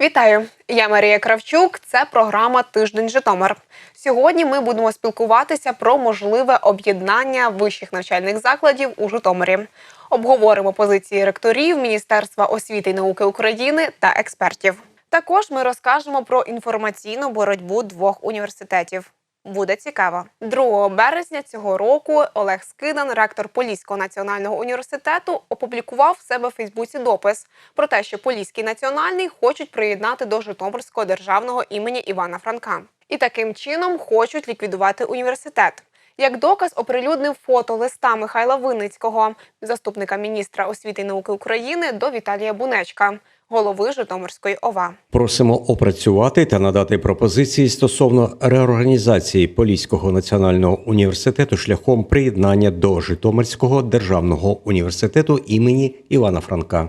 Вітаю! Я Марія Кравчук. Це програма Тиждень Житомир. Сьогодні ми будемо спілкуватися про можливе об'єднання вищих навчальних закладів у Житомирі. Обговоримо позиції ректорів Міністерства освіти і науки України та експертів. Також ми розкажемо про інформаційну боротьбу двох університетів. Буде цікаво. 2 березня цього року Олег Скидан, ректор Поліського національного університету, опублікував в себе в Фейсбуці допис про те, що Поліський національний хочуть приєднати до Житомирського державного імені Івана Франка, і таким чином хочуть ліквідувати університет. Як доказ оприлюднив фото листа Михайла Винницького, заступника міністра освіти і науки України, до Віталія Бунечка, голови Житомирської ОВА. Просимо опрацювати та надати пропозиції стосовно реорганізації Поліського національного університету шляхом приєднання до Житомирського державного університету імені Івана Франка.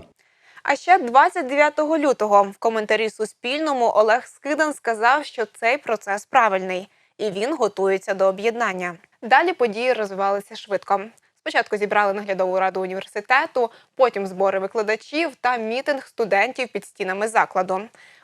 А ще 29 лютого в коментарі Суспільному Олег Скидан сказав, що цей процес правильний і він готується до об'єднання. Далі події розвивалися швидко. Спочатку зібрали наглядову раду університету, потім збори викладачів та мітинг студентів під стінами закладу.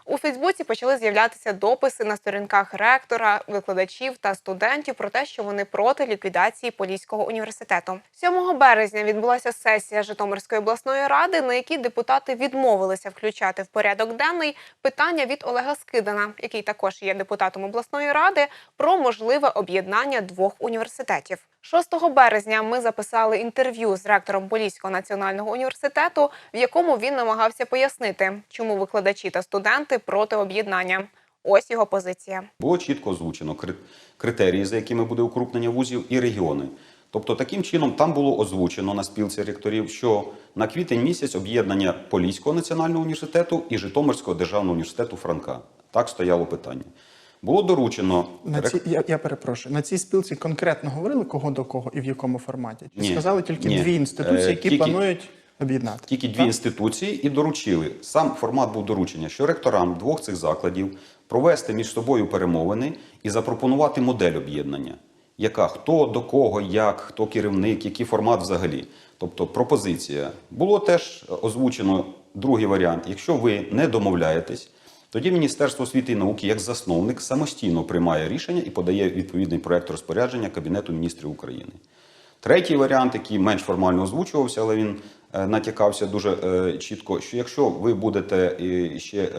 У Фейсбуці почали з'являтися дописи на сторінках ректора, викладачів та студентів про те, що вони проти ліквідації Поліського університету. 7 березня відбулася сесія Житомирської обласної ради, на якій депутати відмовилися включати в порядок денний питання від Олега Скидана, який також є депутатом обласної ради, про можливе об'єднання двох університетів. 6 березня ми записали інтерв'ю з ректором Поліського національного університету, в якому він намагався пояснити, чому викладачі та студенти проти об'єднання. Ось його позиція. Було чітко озвучено критерії, за якими буде укрупнення вузів, і регіони. Тобто, таким чином там було озвучено на спілці ректорів, що на квітень місяць об'єднання Поліського національного університету і Житомирського державного університету Франка. Так стояло питання. Було доручено На ці, я, я перепрошую, на цій спілці конкретно говорили кого до кого і в якому форматі? Чи Ні, сказали тільки ні. дві інституції, Е, які тільки- планують об'єднати? Тільки дві Так? інституції і доручили. Сам формат був доручення, що ректорам двох цих закладів провести між собою перемовини і запропонувати модель об'єднання. Яка хто до кого, як, хто керівник, який формат взагалі. Тобто пропозиція. Було теж озвучено другий варіант. Якщо ви не домовляєтесь, тоді Міністерство освіти і науки, як засновник, самостійно приймає рішення і подає відповідний проект розпорядження Кабінету міністрів України. Третій варіант, який менш формально озвучувався, але він е, натякався дуже е, чітко, що якщо ви будете е, ще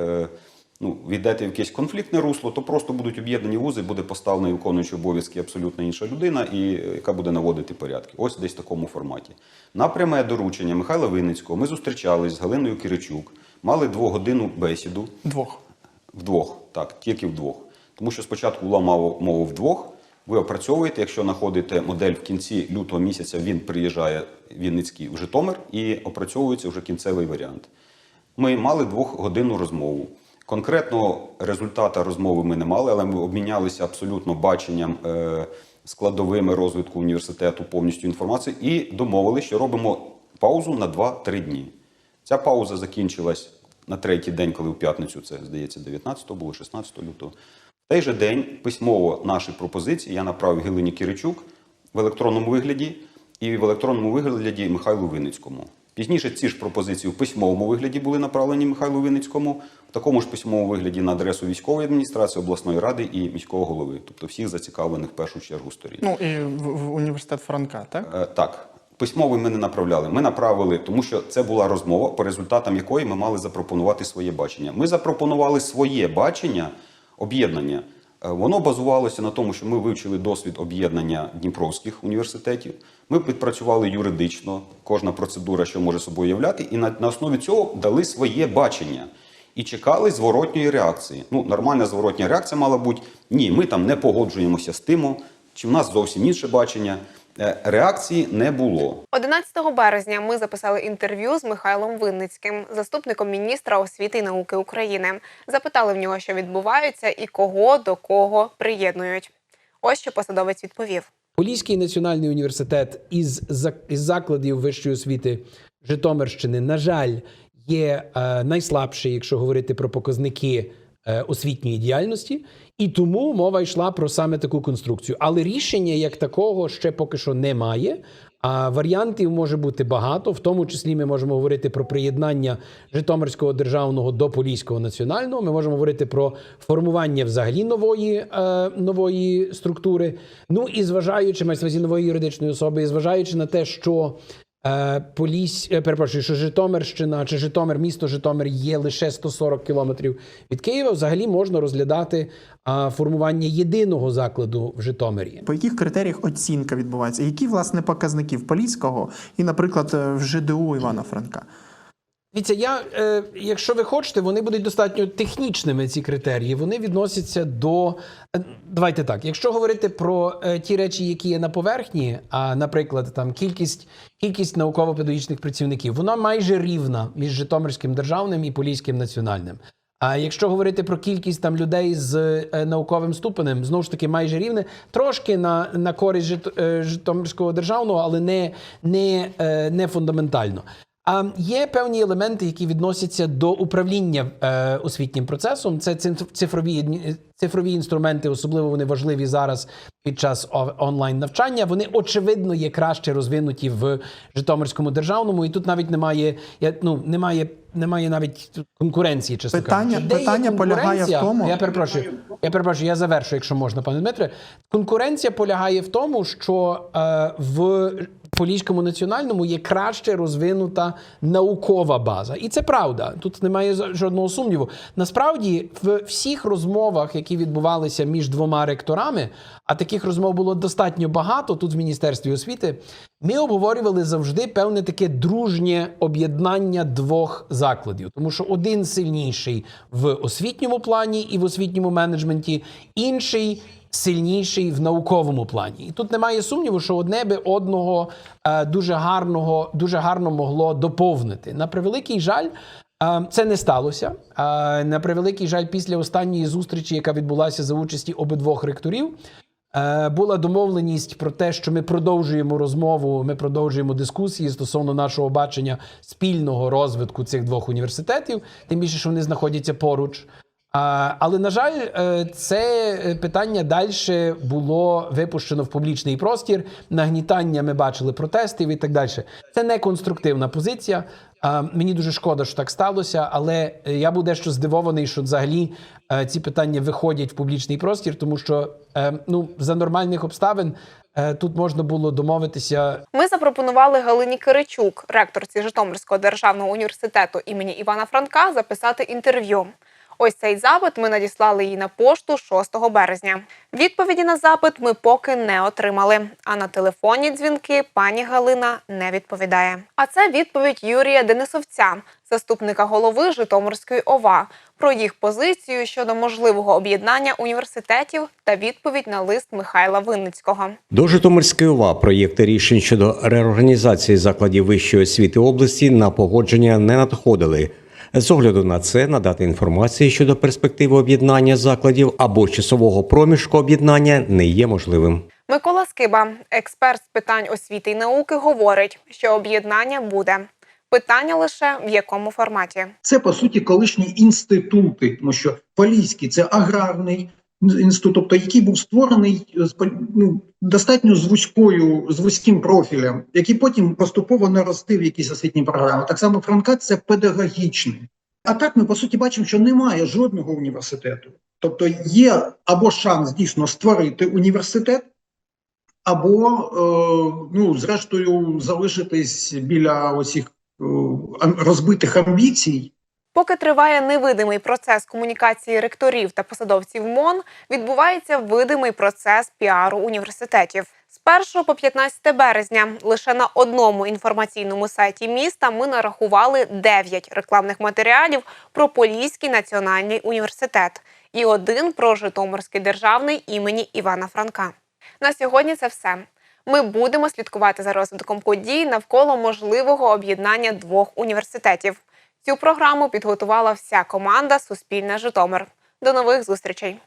ну, війдете в якесь конфліктне русло, то просто будуть об'єднані вузи, буде поставлена виконуючий обов'язки абсолютно інша людина, і яка буде наводити порядки. Ось десь в такому форматі. На пряме доручення Михайла Винницького ми зустрічались з Галиною Киричук, мали двогодинну бесіду. Двох. Вдвох, так, тільки вдвох. Тому що спочатку була мова вдвох. Ви опрацьовуєте, якщо знаходите модель в кінці лютого місяця, він приїжджає Вінницький в Житомир і опрацьовується вже кінцевий варіант. Ми мали двохгодинну розмову. Конкретного результата розмови ми не мали, але ми обмінялися абсолютно баченням е, складовими розвитку університету повністю інформацію і домовилися, що робимо паузу на 2-3 дні. Ця пауза закінчилась на третій день, коли в п'ятницю, це здається, 19 було 16 лютого. В той же день письмово наші пропозиції я направив Галині Киричук в електронному вигляді і в електронному вигляді Михайлу Винницькому. Пізніше ці ж пропозиції в письмовому вигляді були направлені Михайлу Винницькому, в такому ж письмовому вигляді на адресу військової адміністрації, обласної ради і міського голови, тобто всіх зацікавлених в першу чергу сторін. Ну і в, в університет Франка, так? Е, Так, письмовий ми не направляли. Ми направили, тому що це була розмова, по результатам якої ми мали запропонувати своє бачення. Ми запропонували своє бачення об'єднання. Е, Воно базувалося на тому, що ми вивчили досвід об'єднання дніпровських університетів. Ми підпрацювали юридично, кожна процедура, що може собою являти, і на, на основі цього дали своє бачення. І чекали зворотньої реакції. Ну, нормальна зворотня реакція мала бути: ні, ми там не погоджуємося з тим, чи в нас зовсім інше бачення. Е, Реакції не було. 11 березня ми записали інтерв'ю з Михайлом Винницьким, заступником міністра освіти і науки України. Запитали в нього, що відбувається і кого до кого приєднують. Ось що посадовець відповів. Поліський національний університет із, із закладів вищої освіти Житомирщини, на жаль, є е, найслабший, якщо говорити про показники освітньої діяльності, і тому мова йшла про саме таку конструкцію. Але рішення як такого ще поки що немає. А варіантів може бути багато, в тому числі ми можемо говорити про приєднання Житомирського державного до Поліського національного. Ми можемо говорити про формування взагалі нової, е, нової структури. Ну і зважаючи увазі нової юридичної особи, і зважаючи на те, що Е, Полісь, е, перепрошую, що Житомирщина чи Житомир, місто Житомир є лише 140 кілометрів від Києва. Взагалі можна розглядати формування єдиного закладу в Житомирі. По яких критеріях оцінка відбувається? Які власне показники в Поліського і, наприклад, е, в ЖДУ Івана Франка? Дивіться, я, е, якщо ви хочете, вони будуть достатньо технічними, ці критерії. Вони відносяться до. е, Давайте так. Якщо говорити про е, ті речі, які є на поверхні, а, наприклад, там кількість, кількість науково-педагогічних працівників, вона майже рівна між Житомирським державним і Поліським національним. А якщо говорити про кількість там людей з е, науковим ступенем, знову ж таки майже рівне, трошки на, на користь Жит, е, Житомирського державного, але не, не, е, не фундаментально. А є певні елементи, які відносяться до управління е, освітнім процесом. Це цифрові цифрові інструменти, особливо вони важливі зараз під час онлайн навчання. Вони очевидно є краще розвинуті в Житомирському державному, і тут навіть немає я, ну, немає, немає навіть конкуренції. Чесно Питання- кажучи. Де питання полягає в тому- Я перепрошую, я перепрошую, я завершу, якщо можна, пане Дмитре. Конкуренція полягає в тому, що е, в Поліському національному є краще розвинута наукова база, і це правда. Тут немає жодного сумніву. Насправді, в всіх розмовах, які відбувалися між двома ректорами, а таких розмов було достатньо багато тут в міністерстві освіти. Ми обговорювали завжди певне таке дружнє об'єднання двох закладів, тому що один сильніший в освітньому плані і в освітньому менеджменті, інший сильніший в науковому плані. І тут немає сумніву, що одне би одного е, дуже гарного, дуже гарно могло доповнити. На превеликий жаль. Е, Це не сталося. Е, На превеликий жаль, після останньої зустрічі, яка відбулася за участі обидвох ректорів, Е, була домовленість про те, що ми продовжуємо розмову, ми продовжуємо дискусії стосовно нашого бачення спільного розвитку цих двох університетів, тим більше, що вони знаходяться поруч. Але на жаль, е, це питання далі було випущено в публічний простір. Нагнітання ми бачили протестів і так далі. Це не конструктивна позиція. Мені дуже шкода, що так сталося, але е, я був дещо здивований, що взагалі е, ці питання виходять в публічний простір, тому що ну за нормальних обставин тут можна було домовитися Ми запропонували Галині Киричук, ректорці Житомирського державного університету імені Івана Франка, записати інтерв'ю. Ось цей запит ми надіслали їй на пошту 6 березня. Відповіді на запит ми поки не отримали. А на телефонні дзвінки пані Галина не відповідає. А це відповідь Юрія Денисовця, заступника голови Житомирської ОВА, про їх позицію щодо можливого об'єднання університетів та відповідь на лист Михайла Винницького. До Житомирської ОВА проєкти рішень щодо реорганізації закладів вищої освіти області на погодження не надходили. З огляду на це надати інформації щодо перспективи об'єднання закладів або часового проміжку об'єднання не є можливим. Микола Скиба, експерт з питань освіти і науки, говорить, що об'єднання буде. Питання лише в якому форматі. Це по суті колишні інститути, тому що Поліський це аграрний інститут, тобто який був створений з ну, достатньо з вузькою, з вузьким профілем, який потім поступово наростив якісь освітні програми. Так само Франка це педагогічний. А так ми по суті бачимо, що немає жодного університету. Тобто є або шанс дійсно створити університет, або е, ну, зрештою залишитись біля оцих е, розбитих амбіцій. Поки триває невидимий процес комунікації ректорів та посадовців МОН, відбувається видимий процес піару університетів. З 1 по 15 березня лише на одному інформаційному сайті міста ми нарахували 9 рекламних матеріалів про Поліський національний університет і один про Житомирський державний імені Івана Франка. На сьогодні це все. Ми будемо слідкувати за розвитком подій навколо можливого об'єднання двох університетів. Цю програму підготувала вся команда Суспільне Житомир. До нових зустрічей.